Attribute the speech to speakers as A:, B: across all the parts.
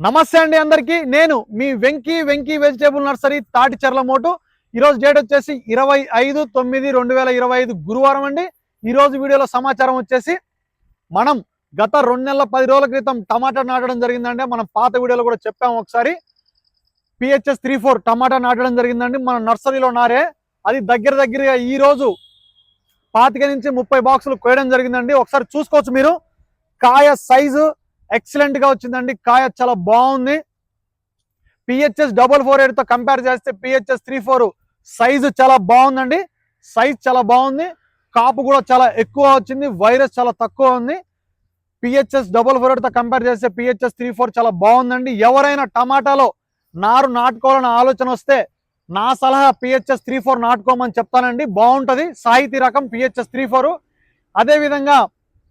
A: నమస్తే అండి అందరికీ. నేను మీ వెంకీ వెంకీ వెజిటేబుల్ నర్సరీ తాటి మోటు. ఈరోజు డేట్ వచ్చేసి ఇరవై ఐదు తొమ్మిది రెండు వేల ఇరవై ఐదు గురువారం అండి. ఈరోజు వీడియోలో సమాచారం వచ్చేసి మనం గత రెండు నెలల పది రోజుల క్రితం టమాటా నాటడం జరిగిందండి. మనం పాత వీడియోలో కూడా చెప్పాము ఒకసారి. పిహెచ్ఎస్ త్రీ ఫోర్ టమాటా నాటడం జరిగిందండి. మన నర్సరీలో నారే. అది దగ్గర దగ్గరగా ఈ రోజు పాతిక నుంచి ముప్పై బాక్సులు కోయడం జరిగిందండి. ఒకసారి చూసుకోవచ్చు మీరు. కాయ సైజు ఎక్సలెంట్గా వచ్చిందండి. కాయ చాలా బాగుంది. పిహెచ్ఎస్ డబల్ ఫోర్ ఎయిట్తో కంపేర్ చేస్తే పిహెచ్ఎస్ త్రీ ఫోర్ సైజు చాలా బాగుందండి. సైజ్ చాలా బాగుంది. కాపు కూడా చాలా ఎక్కువ వచ్చింది. వైరస్ చాలా తక్కువ ఉంది. పిహెచ్ఎస్ డబల్ ఫోర్ ఎయిట్తో కంపేర్ చేస్తే పిహెచ్ఎస్ త్రీ ఫోర్ చాలా బాగుందండి. ఎవరైనా టమాటాలో నారు నాటుకోవాలని ఆలోచన వస్తే నా సలహా పిహెచ్ఎస్ త్రీ ఫోర్ నాటుకోమని చెప్తానండి. బాగుంటుంది. సాహితీ రకం పిహెచ్ఎస్ త్రీ ఫోర్ అదేవిధంగా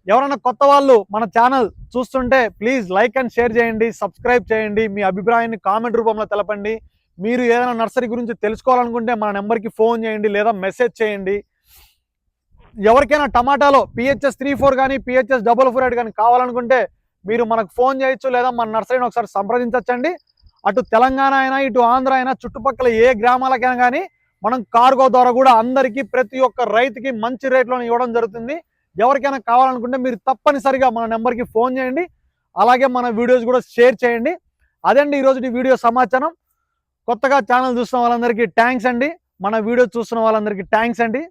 A: ఎవరైనా కొత్త వాళ్ళు మన ఛానల్ చూస్తుంటే ప్లీజ్ లైక్ అండ్ షేర్ చేయండి సబ్స్క్రైబ్ చేయండి మీ అభిప్రాయాన్ని కామెంట్ రూపంలో తెలపండి. మీరు ఏదైనా నర్సరీ గురించి తెలుసుకోవాలనుకుంటే మన నెంబర్కి ఫోన్ చేయండి లేదా మెసేజ్ చేయండి. ఎవరికైనా టమాటాలో పిహెచ్ఎస్ త్రీ ఫోర్ కానీ పిహెచ్ఎస్ డబల్ ఫోర్ ఎయిట్ కానీ కావాలనుకుంటే మీరు మనకు ఫోన్ చేయొచ్చు లేదా మన నర్సరీని ఒకసారి సంప్రదించవచ్చండి అటు తెలంగాణ అయినా ఇటు ఆంధ్ర అయినా చుట్టుపక్కల ఏ గ్రామాలకైనా కానీ మనం కార్గో ద్వారా కూడా అందరికీ ప్రతి ఒక్క రైతుకి మంచి రేట్లో ఇవ్వడం జరుగుతుంది. ఎవరికైనా కావాలనుకుంటే మీరు తప్పనిసరిగా మన నెంబర్కి ఫోన్ చేయండి. అలాగే మన వీడియోస్ కూడా షేర్ చేయండి. అదండి ఈరోజు వీడియో సమాచారం. కొత్తగా ఛానల్ చూస్తున్న వాళ్ళందరికీ థ్యాంక్స్ అండి. మన వీడియో చూస్తున్న వాళ్ళందరికీ థ్యాంక్స్ అండి.